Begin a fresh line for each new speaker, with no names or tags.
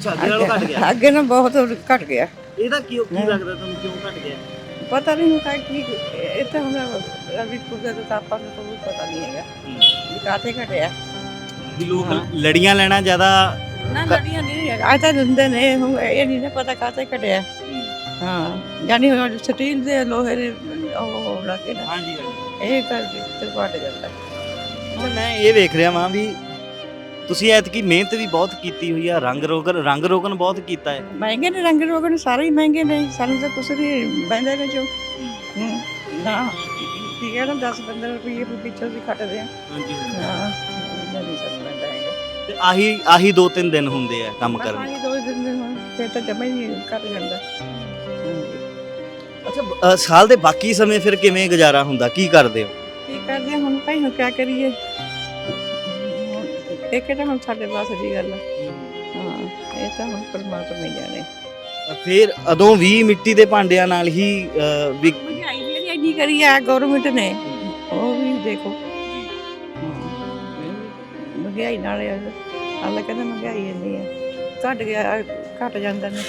ਅੱਗੇ ਨਾਲੋਂ ਘਟ ਗਿਆ।
ਅੱਗੇ ਨਾ ਬਹੁਤ ਘਟ ਗਿਆ।
ਇਹਦਾ ਕੀ ਕੀ ਲੱਗਦਾ ਤੁਹਾਨੂੰ ਕਿਉਂ ਘਟ ਗਿਆ?
ਪਤਾ ਨਹੀਂ ਹੁਣ ਕਾਹ ਕੀ ਇਹ ਤਾਂ ਹੁਣ ਰਵੀ ਕੁਦਰ ਦਾ ਤਾਂ ਆਪਾਂ ਨੂੰ ਕੋਈ ਪਤਾ ਨਹੀਂ ਹੈਗਾ। ਵੀ ਕਾਤੇ ਘਟਿਆ।
ਵੀ ਲੋਕ। ਲੜੀਆਂ ਲੈਣਾ ਜ਼ਿਆਦਾ
ਨਾ ਲੜੀਆਂ ਨਹੀਂ ਅੱਜ ਤਾਂ ਦਿੰਦੇ ਨੇ ਹੁਣ ਇਹ ਨਹੀਂ ਨਾ ਪਤਾ ਕਾਤੇ ਘਟਿਆ। ਹਾਂ ਯਾਨੀ ਹੁਣ ਸਟੀਲ ਦੇ ਲੋਹੇ ਦੇ ਉਹ ਲੱਗੇ ਨਾ।
ਹਾਂਜੀ
ਇਹ ਕਰ ਤੇ ਘਟ ਜਾਂਦਾ।
ਹੁਣ ਮੈਂ ਇਹ ਵੇਖ ਰਿਹਾ ਵਾਂ ਵੀ ਤੁਸੀਂ ਐਤਕੀ ਮਿਹਨਤ ਵੀ ਬਹੁਤ ਕੀਤੀ ਹੋਈ ਆ ਰੰਗ ਰੋਗਨ ਰੰਗ ਰੋਗਨ ਬਹੁਤ ਕੀਤਾ ਹੈ।
ਮਹਿੰਗੇ ਨੇ ਰੰਗ ਰੋਗਨ ਸਾਰੇ ਹੀ ਮਹਿੰਗੇ ਨੇ। ਸਾਨੂੰ ਤਾਂ ਕੁਛ ਨਹੀਂ ਬੈਂਦੇ ਨੇ ਜੋ। ਹੂੰ, ਨਾ ਠੀਕ ਹੈ ਨਾ 10 15 ਰੁਪਏ ਪਿੱਛੋਂ ਦੀ ਕੱਟਦੇ ਆ।
ਹਾਂਜੀ
ਹਾਂ ਇੰਨਾ ਨਹੀਂ ਸਾਨੂੰ ਪੈਂਦਾ ਹੈਗਾ।
ਤੇ ਆਹੀ ਆਹੀ ਦੋ ਤਿੰਨ ਦਿਨ ਹੁੰਦੇ ਆ ਕੰਮ ਕਰਨ।
ਆਹੀ ਦੋ ਦਿਨ ਦੇ ਹੁਣ ਫਿਰ ਤਾਂ ਜਮਾ ਹੀ ਨਹੀਂ ਘਟ ਜਾਂਦਾ। ਹਾਂਜੀ।
ਅੱਛਾ ਬ- ਅ, ਸਾਲ ਦੇ ਬਾਕੀ ਸਮੇਂ ਫਿਰ ਕਿਵੇਂ ਗੁਜ਼ਾਰਾ ਹੁੰਦਾ? ਕੀ ਕਰਦੇ ਹੋ?
ਕੀ ਕਰਦੇ ਹੁਣ? ਭਾਈ ਹੁਣ ਕਿਆ ਕਰੀਏ? ਇਹ ਕਿਹੜਾ ਹੁਣ ਸਾਡੇ ਪਾਸ ਦੀ ਗੱਲ। ਹਾਂ ਇਹ ਤਾਂ ਹੁਣ ਪਰਮਾਤਮਾ ਹੀ ਜਾਣੇ।
ਫਿਰ ਅਦੋਂ ਵੀ ਮਿੱਟੀ ਦੇ ਭਾਂਡਿਆਂ ਨਾਲ ਹੀ ਵੀ
ਮਹਿੰਗਾਈ ਵੀ ਜਿਹੜੀ ਇੰਨੀ ਕਰੀ ਆ ਗਵਰਨਮੈਂਟ ਨੇ ਉਹ ਵੀ ਦੇਖੋ। ਮਹਿੰਗਾਈ ਨਾਲ ਅੱਲਾ ਕਹਿੰਦਾ ਮਹਿੰਗਾਈ ਇੰਨੀ ਆ। ਘਟ ਗਿਆ ਘਟ ਜਾਂਦਾ ਨੇ।